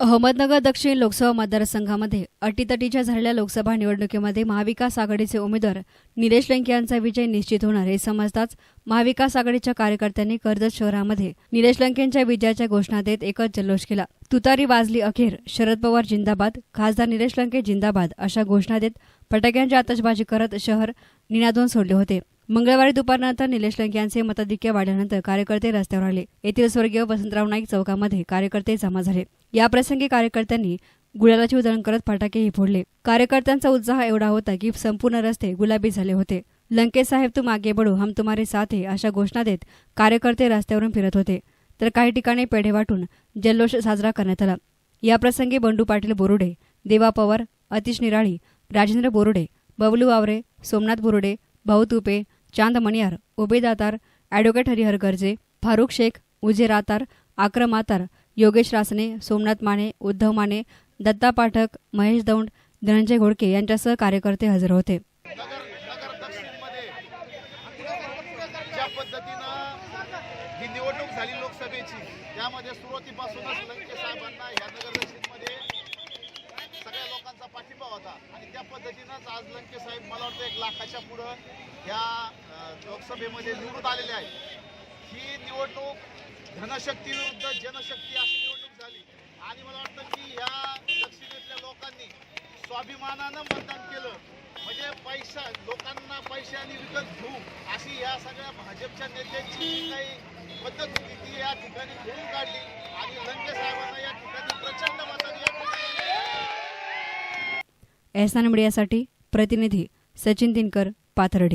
अहमदनगर दक्षिण लोकसभा मतदारसंघामध्ये अटीतटीच्या झालेल्या लोकसभा निवडणुकीमध्ये महाविकास आघाडीचे उमेदवार निलेश लंके यांचा विजय निश्चित होणार हे समजताच महाविकास आघाडीच्या कार्यकर्त्यांनी कर्जत शहरामध्ये निलेश लंकेंच्या विजयाच्या घोषणा देत एकच जल्लोष केला. तुतारी वाजली अखेर शरद पवार जिंदाबाद खासदार निलेश लंके जिंदाबाद अशा घोषणा देत फटाक्यांची आतषबाजी करत शहर निनादून सोडले होते. मंगळवारी दुपारनंतर निलेश लंके यांचे मताधिक्य वाढल्यानंतर कार्यकर्ते रस्त्यावर आले. येथील स्वर्गीय वसंतराव नाईक चौकामध्ये कार्यकर्ते जमा झाले. याप्रसंगी कार्यकर्त्यांनी गुलालाचे उधळण करत फटाकेही फोडले. कार्यकर्त्यांचा उत्साह एवढा होता की संपूर्ण रस्ते गुलाबी झाले होते. लंकेसाहेब तू तुम आगे हम तुम्हारे साथ हे अशा घोषणा देत कार्यकर्ते रस्त्यावरून फिरत होते. तर काही ठिकाणी पेढे वाटून जल्लोष साजरा करण्यात आला. याप्रसंगी बंडू पाटील बोरुडे देवा पवार अतिश निराळी राजेंद्र बोरुडे बबलू वावरे सोमनाथ बोरुडे भाऊ तुपे चांद मणियार उबेदातार ॲडव्होकेट हरिहर गर्जे फारुख शेख उजेरातार आक्रम आतार योगेश रासने सोमनाथ माने उद्धव माने दत्ता पाठक महेश दौंड धनंजय घोडके यांच्यासह कार्यकर्ते हजर होते. ही निवडणूक झाली लोकसभेची. त्यामध्ये सुरुवातीपासूनच लंके साहेबांना ह्या नगर लोकांचा होता आणि त्या पद्धतीनंच आज लंके साहेब मला वाटतं एक लाखाच्या पुढं ह्या लोकसभेमध्ये निवडून आलेले आहेत. ही निवडणूक धनशक्ती विरुद्ध जनशक्ती अशी निवडणूक झाली. आणि मला वाटतं की ह्या दक्षिणेतल्या लोकांनी स्वाभिमानानं मतदान केलं. म्हणजे पैसा लोकांना पैशाने विकत घेऊ अशी या सगळ्या भाजपच्या नेत्यांची काही पद्धत होती ती या एहसान मीडियासाठी प्रतिनिधी सचिन दिनकर पाथर्डी.